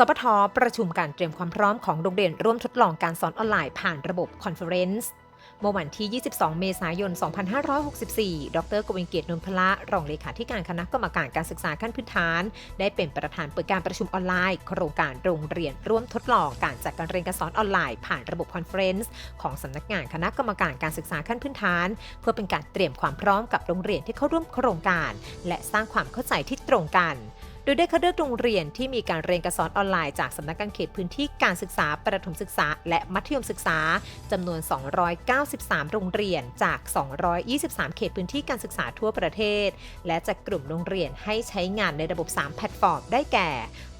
สปทประชุมการเตรียมความพร้อมของโรงเรียนร่วมทดลองการสอนออนไลน์ผ่านระบบคอนเฟอเรนซ์เมื่อวันที่ 22 เมษายน 2564 ดรกวินเกียรตินนพละ รองเลขาธิการคณะกรรมการการศึกษาขั้นพื้นฐาน ได้เป็นประธานเปิดการประชุมออนไลน์ โครงการโรงเรียนร่วมทดลองการจัดการเรียนการสอนออนไลน์ ผ่านระบบคอนเฟรนซ์ของสำนักงานคณะกรรมการการศึกษาขั้นพื้นฐาน เพื่อเป็นการเตรียมความพร้อมกับโรงเรียนที่เข้าร่วมโครงการ และสร้างความเข้าใจที่ตรงกัน ดยได้คัดเลือกโรงเรียนที่มีการเรียนการสอนออนไลน์จากสำนักงานเขตพื้นที่การศึกษาประถมศึกษา และมัธยมศึกษาจำนวน 293 โรงเรียนจาก 223 เขตพื้นที่การศึกษาทั่วประเทศ และจากกลุ่มโรงเรียนให้ใช้งานในระบบ 3 แพลตฟอร์ม ได้แก่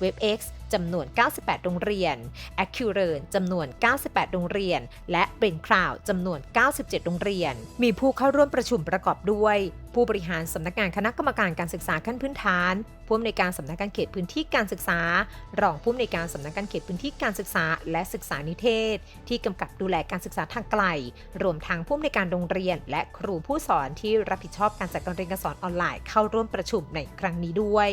WebX จำนวน 98 โรงเรียน Accurate จำนวน 98 โรงเรียน และ b r a i n Cloud จำนวน 97 โรงเรียน มีผู้เข้าร่วมประชุมประกอบด้วย ผู้บริหารสำนักงานคณะกรรมการการศึกษาขั้นพื้นฐานผู้อำนวยการสำนักงานเขตพื้นที่การศึกษา รองผู้อำนวยการสำนักงานเขตพื้นที่การศึกษา และศึกษานิเทศ ที่กำกับดูแลการศึกษาทางไกล รวมทั้งผู้อำนวยการโรงเรียน และครูผู้สอนที่รับผิดชอบการจัดการเรียนการสอนออนไลน์เข้าร่วมประชุมในครั้งนี้ด้วย